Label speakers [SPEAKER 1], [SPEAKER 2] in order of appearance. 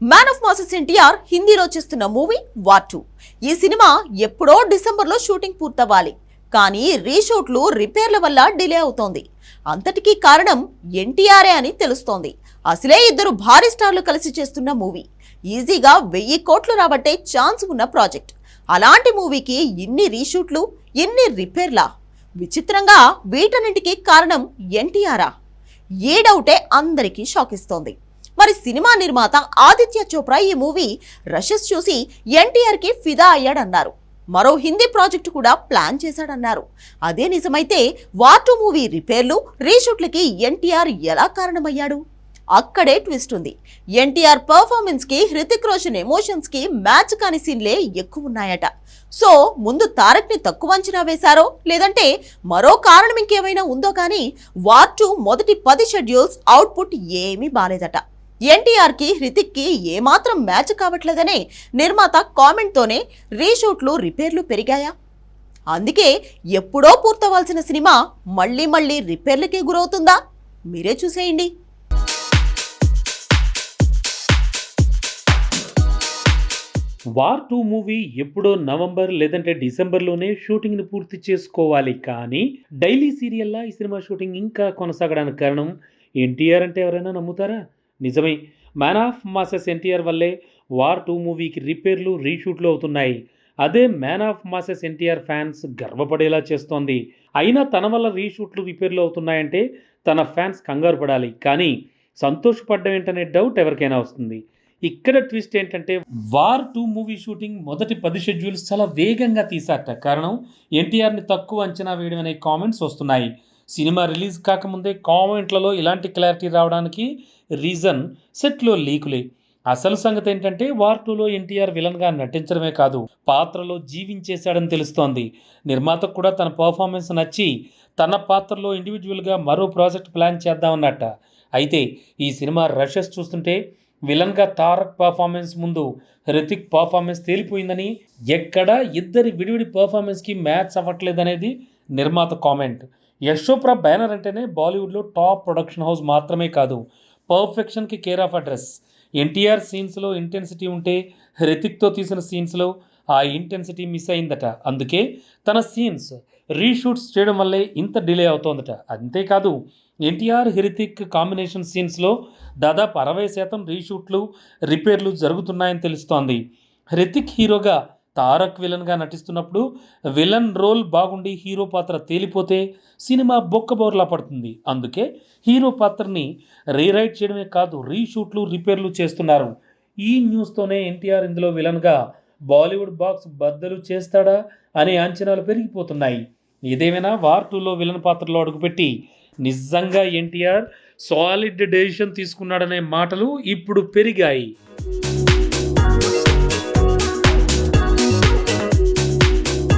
[SPEAKER 1] Man of masses NTR హిందీలో చేస్తున్న movie war two ఈ సినిమా ఎప్పుడో డిసెంబర్లో షూటింగ్ పూర్తవ్వాలి. కానీ రీషూట్లు రిపేర్ల వల్ల డిలే అవుతోంది. అంతటికీ కారణం ఎన్టీఆర్ఏ అని తెలుస్తోంది. అసలే ఇద్దరు భారీ స్టార్లు కలిసి చేస్తున్న మూవీ ఈజీగా వెయ్యి కోట్లు రాబట్టే ఛాన్స్ ఉన్న ప్రాజెక్ట్ అలాంటి మూవీకి ఇన్ని రీషూట్లు ఎన్ని రిపేర్లా విచిత్రంగా వీటన్నింటికీ కారణం ఎన్టీఆరా ఏ డౌటే అందరికీ షాక్ ఇస్తోంది. మరి సినిమా నిర్మాత ఆదిత్య చోప్రా ఈ మూవీ రషెస్ చూసి ఎన్టీఆర్కి ఫిదా అయ్యాడన్నారు. మరో హిందీ ప్రాజెక్టు కూడా ప్లాన్ చేశాడన్నారు. అదే నిజమైతే వార్ మూవీ రిపేర్లు రీషూట్లకి ఎన్టీఆర్ ఎలా కారణమయ్యాడు? అక్కడే ట్విస్ట్ ఉంది. ఎన్టీఆర్ పర్ఫార్మెన్స్కి హృతిక్ రోషన్ ఎమోషన్స్కి మ్యాచ్ కాని సీన్లే ఎక్కువ ఉన్నాయట. సో ముందు తారక్ని తక్కువ అంచనా వేశారో లేదంటే మరో కారణం ఇంకేమైనా ఉందో కానీ వార్ టూ మొదటి పది షెడ్యూల్స్ అవుట్పుట్ ఏమీ బాలేదట. ఎన్టీఆర్కి హృతిక్కి ఏమాత్రం మ్యాచ్ కావట్లేదనే నిర్మాత కామెంట్తోనే రీషూట్లు రిపేర్లు పెరిగాయా? అందుకే ఎప్పుడో పూర్తవ్వాల్సిన సినిమా మళ్ళీ మళ్ళీ రిపేర్లకే గురవుతుందా? మీరే చూసేయండి.
[SPEAKER 2] వార్ టూ మూవీ ఎప్పుడో నవంబర్ లేదంటే డిసెంబర్లోనే షూటింగ్ని పూర్తి చేసుకోవాలి కానీ డైలీ సీరియల్లా ఈ సినిమా షూటింగ్ ఇంకా కొనసాగడానికి కారణం ఎన్టీఆర్ అంటే ఎవరైనా నమ్ముతారా? నిజమే. మ్యాన్ ఆఫ్ మాసెస్ ఎన్టీఆర్ వల్లే వార్ టూ మూవీకి రిపేర్లు రీషూట్లు అవుతున్నాయి. అదే man of masses NTR fans గర్వపడేలా చేస్తోంది. అయినా తన వల్ల రీషూట్లు రిపేర్లు అవుతున్నాయంటే తన ఫ్యాన్స్ కంగారు పడాలి. కానీ సంతోషపడ్డం ఏంటనే డౌట్ ఎవరికైనా వస్తుంది. ఇక్కడ ట్విస్ట్ ఏంటంటే వార్ టూ మూవీ షూటింగ్ మొదటి పది షెడ్యూల్స్ చాలా వేగంగా తీసాట కారణం ఎన్టీఆర్ని తక్కువ అంచనా వేయడం అనే కామెంట్స్ వస్తున్నాయి. సినిమా రిలీజ్ కాకముందే కామెంట్లలో ఇలాంటి క్లారిటీ రావడానికి రీజన్ సెట్లో లీకులే. అసలు సంగతి ఏంటంటే వార్ టూలో ఎన్టీఆర్ విలన్గా నటించడమే కాదు పాత్రలో జీవించేశాడని తెలుస్తోంది. నిర్మాతకు కూడా తన పర్ఫార్మెన్స్ నచ్చి తన పాత్రలో ఇండివిజువల్గా మరో ప్రాజెక్ట్ ప్లాన్ చేద్దామన్నట్ట. అయితే ఈ సినిమా రషెస్ చూస్తుంటే విలన్గా తారక్ పర్ఫార్మెన్స్ ముందు హృతిక్ పర్ఫార్మెన్స్ తేలిపోయిందని ఎక్కడ ఇద్దరి విడివిడి పర్ఫార్మెన్స్కి మ్యాచ్ అవ్వట్లేదనేది నిర్మాత కామెంట్. యశోప్రా బ్యానర్ అంటేనే బాలీవుడ్లో టాప్ ప్రొడక్షన్ హౌస్ మాత్రమే కాదు పర్ఫెక్షన్కి కేర్ ఆఫ్ అడ్రస్. ఎన్టీఆర్ సీన్స్లో ఇంటెన్సిటీ ఉంటే హృతిక్తో తీసిన సీన్స్లో ఆ ఇంటెన్సిటీ మిస్ అయిందట. అందుకే తన సీన్స్ రీషూట్స్ చేయడం వల్లే ఇంత డిలే అవుతోందట. అంతేకాదు ఎన్టీఆర్ హిరితిక్ కాంబినేషన్ సీన్స్లో దాదాపు అరవై శాతం రీషూట్లు రిపేర్లు జరుగుతున్నాయని తెలుస్తోంది. హృతిక్ హీరోగా తారక్ విలన్గా నటిస్తున్నప్పుడు విలన్ రోల్ బాగుండి హీరో పాత్ర తేలిపోతే సినిమా బొక్కబోర్లా పడుతుంది. అందుకే హీరో పాత్రని రీరైట్ చేయడమే కాదు రీషూట్లు రిపేర్లు చేస్తున్నారు. ఈ న్యూస్తోనే ఎన్టీఆర్ ఇందులో విలన్గా బాలీవుడ్ బాక్స్ బద్దలు చేస్తాడా అనే అంచనాలు పెరిగిపోతున్నాయి. ఏదేమైనా వార్ టూలో విలన్ పాత్రలో అడుగుపెట్టి నిజంగా ఎన్టీఆర్ సాలిడ్ డెసిషన్ తీసుకున్నాడనే మాటలు ఇప్పుడు పెరిగాయి.